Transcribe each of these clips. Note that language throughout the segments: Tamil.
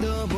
window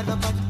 Dynamite